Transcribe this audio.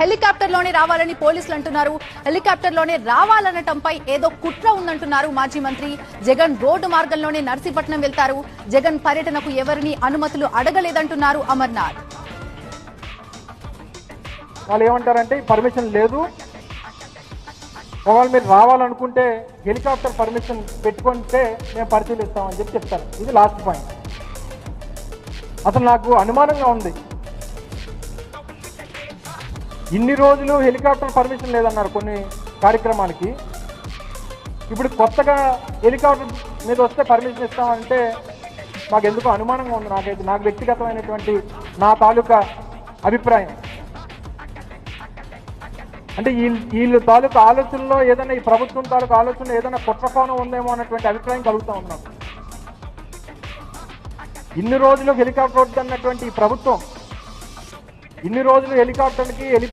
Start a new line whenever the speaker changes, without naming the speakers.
హెలికాప్టర్లోనే రావాలని పోలీసులు అంటున్నారు. హెలికాప్టర్లోనే రావాలనటంపై ఏదో కుట్ర ఉందంటున్నారు మాజీ మంత్రి. జగన్ రోడ్డు మార్గంలోనే నర్సీపట్నం వెళ్తారు. జగన్ పర్యటనకు ఎవరిని అనుమతులు అడగలేదంటున్నారు అమర్నాథ్.
వాళ్ళు ఏమంటారంటే పర్మిషన్ లేదు. ఒకవేళ మీరు రావాలనుకుంటే హెలికాప్టర్ పర్మిషన్ పెట్టుకుంటే మేము పరిశీలిస్తామని చెప్పి చెప్తారు. ఇది లాస్ట్ పాయింట్. అసలు నాకు అనుమానంగా ఉంది. ఇన్ని రోజులు హెలికాప్టర్ పర్మిషన్ లేదన్నారు కొన్ని కార్యక్రమాలకి. ఇప్పుడు కొత్తగా హెలికాప్టర్ మీద వస్తే పర్మిషన్ ఇస్తామంటే మాకు ఎందుకు అనుమానంగా ఉంది నాకైతే నాకు వ్యక్తిగతమైనటువంటి నా తాలూకా అభిప్రాయం. అంటే వీళ్ళు వీళ్ళు తాలూకా ఆలోచనలో ఏదైనా ఈ ప్రభుత్వం తాలూకా ఆలోచనలో ఏదైనా కుట్రకోణం ఉందేమో అన్నటువంటి అభిప్రాయం కలుగుతూ ఉన్నాం ఇన్ని రోజులు హెలికాప్టర్ వద్దన్నటువంటి ఈ ప్రభుత్వం ఇన్ని రోజులు హెలికాప్టర్కి హెలి